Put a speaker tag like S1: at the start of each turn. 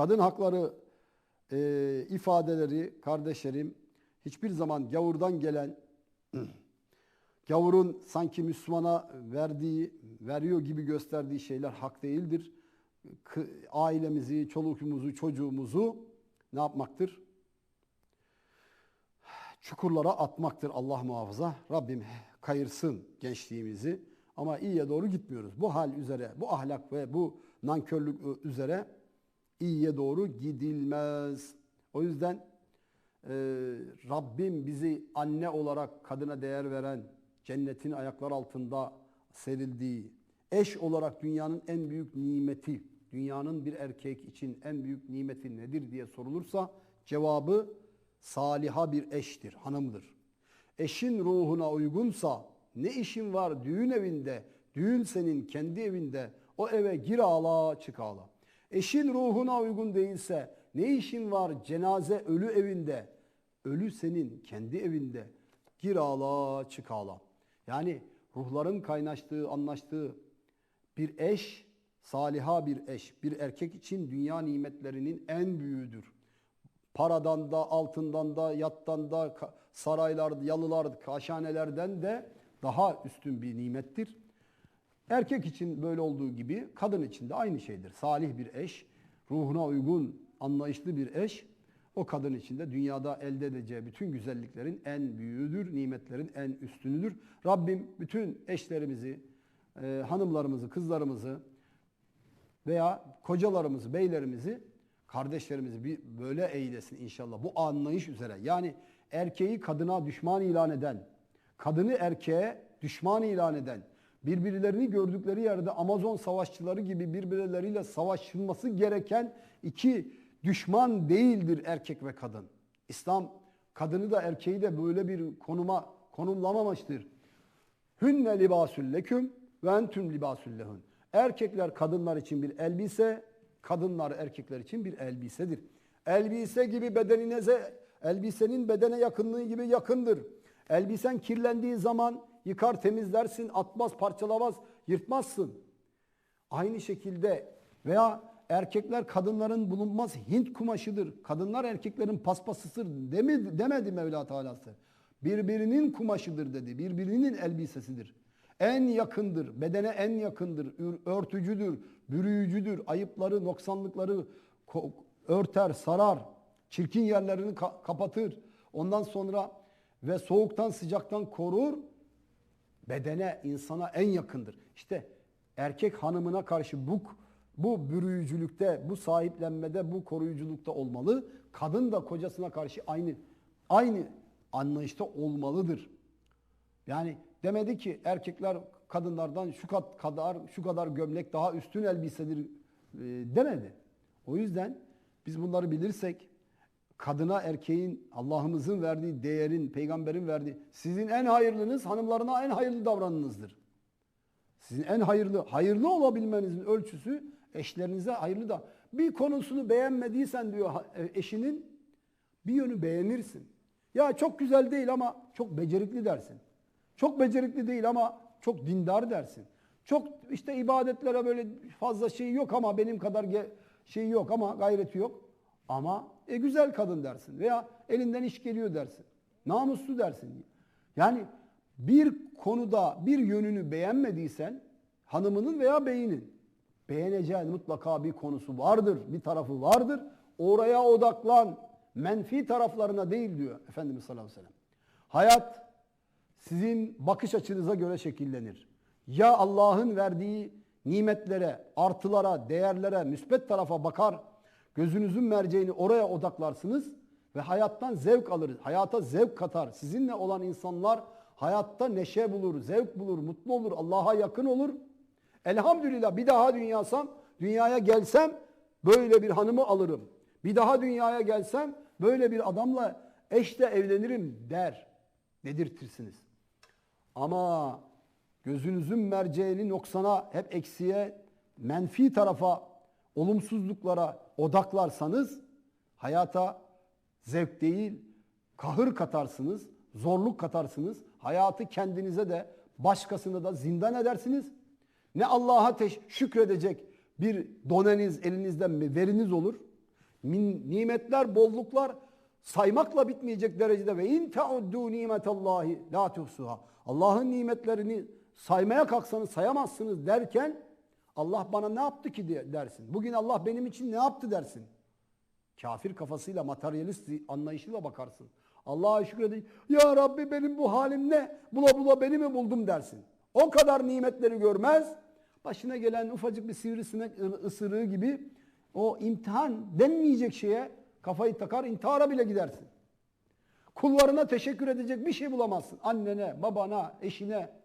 S1: kadın hakları e, ifadeleri kardeşlerim hiçbir zaman gavurdan gelen gavurun sanki Müslümana verdiği, veriyor gibi gösterdiği şeyler hak değildir. Ailemizi, çoluğumuzu, çocuğumuzu ne yapmaktır? Çukurlara atmaktır Allah muhafaza. Rabbim kayırsın gençliğimizi. Ama iyiye doğru gitmiyoruz. Bu hal üzere, bu ahlak ve bu nankörlük üzere iyiye doğru gidilmez. O yüzden e, Rabbim bizi anne olarak kadına değer veren, cennetin ayaklar altında serildiği, eş olarak dünyanın en büyük nimeti, dünyanın bir erkek için en büyük nimeti nedir diye sorulursa cevabı saliha bir eştir, hanımdır. Eşin ruhuna uygunsa ne işin var düğün evinde, düğün senin kendi evinde, o eve gir ağla çık ağla. Eşin ruhuna uygun değilse ne işin var cenaze ölü evinde, ölü senin kendi evinde, gir ağla çık ağla. Yani ruhların kaynaştığı, anlaştığı bir eş, saliha bir eş, bir erkek için dünya nimetlerinin en büyüğüdür. Paradan da, altından da, yattan da, saraylar, yalılar, kaşhanelerden de daha üstün bir nimettir. Erkek için böyle olduğu gibi kadın için de aynı şeydir. Salih bir eş, ruhuna uygun, anlayışlı bir eş, o kadın için de dünyada elde edeceği bütün güzelliklerin en büyüğüdür, nimetlerin en üstünüdür. Rabbim bütün eşlerimizi, e, hanımlarımızı, kızlarımızı veya kocalarımızı, beylerimizi, kardeşlerimizi bir böyle eylesin inşallah. Bu anlayış üzere. Yani erkeği kadına düşman ilan eden, kadını erkeğe düşman ilan eden, birbirlerini gördükleri yerde Amazon savaşçıları gibi birbirleriyle savaşılması gereken iki düşman değildir erkek ve kadın. İslam kadını da erkeği de böyle bir konuma konumlamamıştır. Hünne libasül leküm ve entüm libasül lehun. Erkekler kadınlar için bir elbise, kadınlar erkekler için bir elbisedir. Elbise gibi bedeninize, elbisenin bedene yakınlığı gibi yakındır. Elbisen kirlendiği zaman yıkar temizlersin, atmaz, parçalamaz, yırtmazsın. Aynı şekilde veya erkekler kadınların bulunmaz Hint kumaşıdır. Kadınlar erkeklerin paspasısıdır demedi, demedi Mevla Teala'sı. Birbirinin kumaşıdır dedi. Birbirinin elbisesidir. En yakındır, bedene en yakındır, ür- örtücüdür, bürüyücüdür, ayıpları, noksanlıkları örter, sarar, çirkin yerlerini ka- kapatır. Ondan sonra ve soğuktan sıcaktan korur, bedene, insana en yakındır. İşte erkek hanımına karşı bu bu bürüyücülükte, bu sahiplenmede, bu koruyuculukta olmalı. Kadın da kocasına karşı aynı aynı anlayışta olmalıdır. Yani demedi ki erkekler kadınlardan şu kat kadar şu kadar gömlek daha üstün elbisedir e, demedi. O yüzden biz bunları bilirsek kadına erkeğin Allah'ımızın verdiği değerin, peygamberin verdiği sizin en hayırlınız hanımlarına en hayırlı davranınızdır. Sizin en hayırlı, hayırlı olabilmenizin ölçüsü eşlerinize hayırlı da bir konusunu beğenmediysen diyor e, eşinin bir yönü beğenirsin. Ya çok güzel değil ama çok becerikli dersin. Çok becerikli değil ama çok dindar dersin. Çok işte ibadetlere böyle fazla şey yok ama benim kadar şey yok ama gayreti yok. Ama e güzel kadın dersin veya elinden iş geliyor dersin. Namuslu dersin. Yani bir konuda bir yönünü beğenmediysen hanımının veya beyinin beğeneceğin mutlaka bir konusu vardır, bir tarafı vardır. Oraya odaklan. Menfi taraflarına değil diyor Efendimiz sallallahu aleyhi ve sellem. Hayat sizin bakış açınıza göre şekillenir. Ya Allah'ın verdiği nimetlere, artılara, değerlere, müspet tarafa bakar, gözünüzün merceğini oraya odaklarsınız ve hayattan zevk alır, hayata zevk katar. Sizinle olan insanlar hayatta neşe bulur, zevk bulur, mutlu olur, Allah'a yakın olur. Elhamdülillah bir daha dünyasam, dünyaya gelsem böyle bir hanımı alırım. Bir daha dünyaya gelsem böyle bir adamla eşle evlenirim der. Dedirtirsiniz. Ama gözünüzün merceğini noksana, hep eksiye, menfi tarafa, olumsuzluklara odaklarsanız hayata zevk değil, kahır katarsınız, zorluk katarsınız. Hayatı kendinize de başkasını da zindan edersiniz. Ne Allah'a şükredecek bir doneniz elinizde mi veriniz olur Min, nimetler, bolluklar saymakla bitmeyecek derecede ve in tauddu nimetallahi la tuhsuha. Allah'ın nimetlerini saymaya kalksanız sayamazsınız derken Allah bana ne yaptı ki dersin. Bugün Allah benim için ne yaptı dersin. Kafir kafasıyla, materyalist anlayışıyla bakarsın. Allah'a şükredin. Ya Rabbi benim bu halim ne? Bula bula beni mi buldum dersin. O kadar nimetleri görmez. Başına gelen ufacık bir sivrisinek ısırığı gibi o imtihan denmeyecek şeye kafayı takar intihara bile gidersin. Kullarına teşekkür edecek bir şey bulamazsın. Annene, babana, eşine,